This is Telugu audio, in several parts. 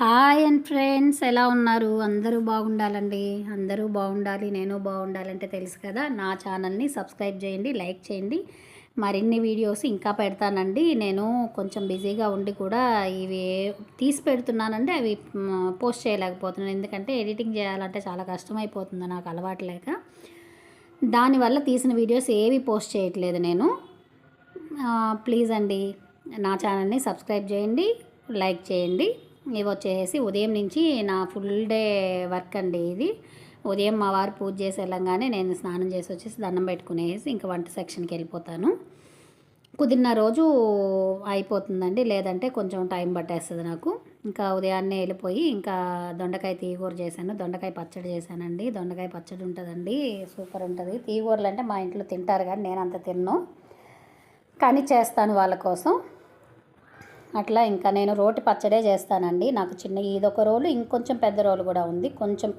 హాయ్ అండ్ ఫ్రెండ్స్ ఎలా ఉన్నారు? అందరూ బాగుండాలండి. అందరూ బాగుండాలి నేను బాగుండాలంటే తెలుసు కదా. నా ఛానల్ని సబ్స్క్రైబ్ చేయండి లైక్ చేయండి. మరిన్ని వీడియోస్ ఇంకా పెడతానండి. నేను కొంచెం బిజీగా ఉండి కూడా ఇవి తీసి పెడుతున్నానండి. అవి పోస్ట్ చేయలేకపోతున్నాను. ఎందుకంటే ఎడిటింగ్ చేయాలంటే చాలా కష్టమైపోతుంది నాకు అలవాటు లేక. దానివల్ల తీసిన వీడియోస్ ఏవి పోస్ట్ చేయట్లేదు నేను. ప్లీజ్ అండి నా ఛానల్ని సబ్స్క్రైబ్ చేయండి లైక్ చేయండి. ఇవి వచ్చేసి ఉదయం నుంచి నా ఫుల్ డే వర్క్ అండి ఇది. ఉదయం మా వారు పూజ చేసి వెళ్ళంగానే నేను స్నానం చేసి వచ్చేసి దండం పెట్టుకునేసి ఇంకా వంట సెక్షన్కి వెళ్ళిపోతాను. కుదిరిన రోజు అయిపోతుందండి లేదంటే కొంచెం టైం పట్టేస్తుంది నాకు. ఇంకా ఉదయాన్నే వెళ్ళిపోయి ఇంకా దొండకాయ తీగూర చేశాను. దొండకాయ పచ్చడి చేశానండి. దొండకాయ పచ్చడి ఉంటుందండి సూపర్ ఉంటుంది. తీగూరలు అంటే మా ఇంట్లో తింటారు కానీ నేను అంత తిన్ను. కానీ చేస్తాను వాళ్ళ కోసం. అట్లా ఇంకా నేను రోటి పచ్చడే చేస్తానండి. నాకు చిన్న ఇదొక రోలు ఇంకొంచెం పెద్ద రోలు కూడా ఉంది. కొంచెం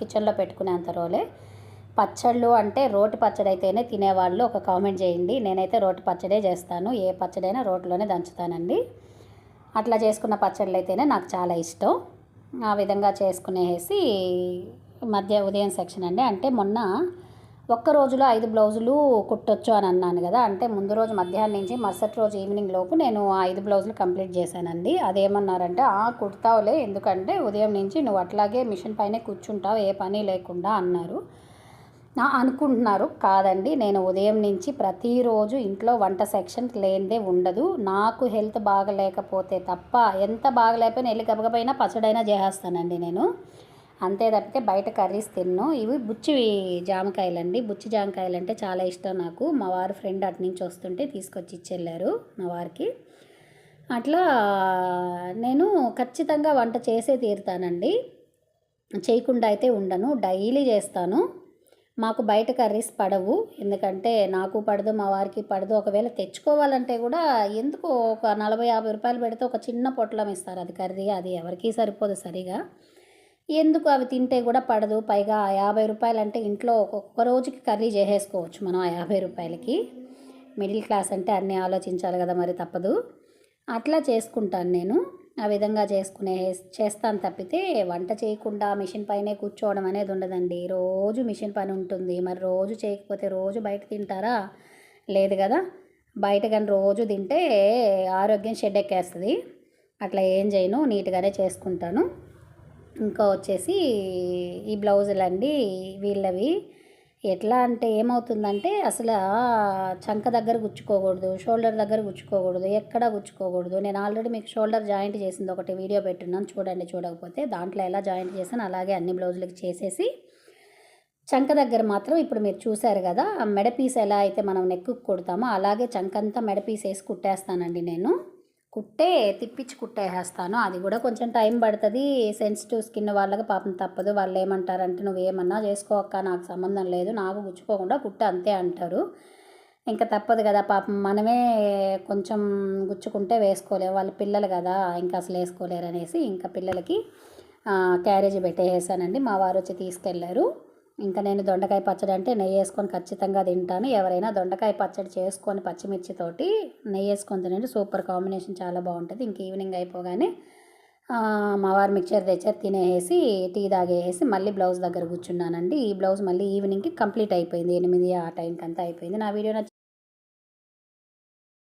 కిచెన్లో పెట్టుకునేంత రోలే. పచ్చళ్ళు అంటే రోటి పచ్చడి అయితేనే తినేవాళ్ళు ఒక కామెంట్ చేయండి. నేనైతే రోటి పచ్చడే చేస్తాను. ఏ పచ్చడైనా రోటిలోనే దంచుతానండి. అట్లా చేసుకున్న పచ్చళ్ళు అయితేనే నాకు చాలా ఇష్టం. ఆ విధంగా చేసుకునేసి మధ్య ఉదయం సెక్షన్ అండి. అంటే మొన్న ఒక్క రోజులో ఐదు బ్లౌజులు కుట్టొచ్చు అని అన్నాను కదా. అంటే ముందు రోజు మధ్యాహ్నం నుంచి మరుసటి రోజు ఈవినింగ్ లోపు నేను ఆ ఐదు బ్లౌజులు కంప్లీట్ చేశానండి. అదేమన్నారంటే ఆ కుడతావులే ఎందుకంటే ఉదయం నుంచి నువ్వు అట్లాగే మిషన్ పైనే కూర్చుంటావు ఏ పని లేకుండా అన్నారు. నా అనుకుంటున్నారు. కాదండి నేను ఉదయం నుంచి ప్రతిరోజు ఇంట్లో వంట సెక్షన్ లేనిదే ఉండదు. నాకు హెల్త్ బాగలేకపోతే తప్ప ఎంత బాగలేకపోయినా వెళ్ళి గబగబైనా పచ్చడైనా చేసేస్తానండి నేను. అంతే తప్పితే బయట కర్రీస్ తిన్ను. ఇవి బుచ్చి జామకాయలండి. బుచ్చి జామకాయలు అంటే చాలా ఇష్టం నాకు. మా వారు ఫ్రెండ్ అటు నుంచి వస్తుంటే తీసుకొచ్చి ఇచ్చెళ్ళారు మా వారికి. అట్లా నేను ఖచ్చితంగా వంట చేసే తీరుతానండి. చేయకుండా అయితే ఉండను. డైలీ చేస్తాను. మాకు బయట కర్రీస్ పడవు. ఎందుకంటే నాకు పడదు మా వారికి పడదు. ఒకవేళ తెచ్చుకోవాలంటే కూడా ఎందుకు ఒక నలభై యాభై రూపాయలు పెడితే ఒక చిన్న పొట్లం ఇస్తారు. అది కర్రీ అది ఎవరికీ సరిపోదు సరిగా. ఎందుకు అవి తింటే కూడా పడదు? పైగా ఆ యాభై రూపాయలు అంటే ఇంట్లో ఒక్కొక్క రోజుకి కర్రీ చేసేసుకోవచ్చు మనం ఆ యాభై రూపాయలకి. మిడిల్ క్లాస్ అంటే అన్నీ ఆలోచించాలి కదా మరి తప్పదు. అట్లా చేసుకుంటాను నేను. ఆ విధంగా చేసుకునే చేస్తాను తప్పితే వంట చేయకుండా మిషన్ పైనే కూర్చోవడం అనేది ఉండదండి. రోజు మిషన్ పని ఉంటుంది. మరి రోజు చేయకపోతే రోజు బయట తింటారా? లేదు కదా. బయట కానీ రోజు తింటే ఆరోగ్యం షెడ్ ఎక్కేస్తుంది. అట్లా ఏం చేయను. నీట్గానే చేసుకుంటాను. ఇంకా వచ్చేసి ఈ బ్లౌజులండి వీళ్ళవి ఎట్లా అంటే ఏమవుతుందంటే అసలు చంక దగ్గర గుచ్చుకోకూడదు షోల్డర్ దగ్గర గుచ్చుకోకూడదు ఎక్కడ గుచ్చుకోకూడదు. నేను ఆల్రెడీ మీకు షోల్డర్ జాయింట్ చేసింది ఒకటి వీడియో పెట్టున్నాను చూడండి చూడకపోతే దాంట్లో ఎలా జాయింట్ చేసాను అలాగే అన్ని బ్లౌజులకి చేసేసి చంక దగ్గర మాత్రం ఇప్పుడు మీరు చూశారు కదా ఆ మెడ పీస్ ఎలా అయితే మనం నెక్కు కుడతామో అలాగే చంకంతా మెడ పీస్ వేసి కుట్టేస్తానండి నేను. కుట్టే తిప్పించి కుట్టేసేస్తాను అది కూడా కొంచెం టైం పడుతుంది. సెన్సిటివ్ స్కిన్ వాళ్ళకి పాపం తప్పదు. వాళ్ళు ఏమంటారంటే నువ్వు ఏమన్నా చేసుకోక నాకు సంబంధం లేదు. నాకు గుచ్చుకోకుండా కుట్ట అంతే అంటారు. ఇంకా తప్పదు కదా పాపం. మనమే కొంచెం గుచ్చుకుంటే వేసుకోలేము. వాళ్ళ పిల్లలు కదా ఇంకా అసలు వేసుకోలేరు అనేసి ఇంకా పిల్లలకి క్యారేజ్ పెట్టేసానండి మా వారు వచ్చి తీసుకెళ్ళారు ఇంకా నేను దొండకాయ పచ్చడి అంటే నెయ్యి వేసుకొని ఖచ్చితంగా తింటాను. ఎవరైనా దొండకాయ పచ్చడి చేసుకొని పచ్చిమిర్చితోటి నెయ్యి వేసుకొని తినండి. సూపర్ కాంబినేషన్ చాలా బాగుంటుంది. ఇంక ఈవినింగ్ అయిపోగానే మా వారు మిక్చర్ తెచ్చారు. తినేసి టీ తాగేసి మళ్ళీ బ్లౌజ్ దగ్గర కూర్చున్నానండి. ఈ బ్లౌజ్ మళ్ళీ ఈవినింగ్కి కంప్లీట్ అయిపోయింది. ఎనిమిది ఆ టైంకి అంతా అయిపోయింది. నా వీడియో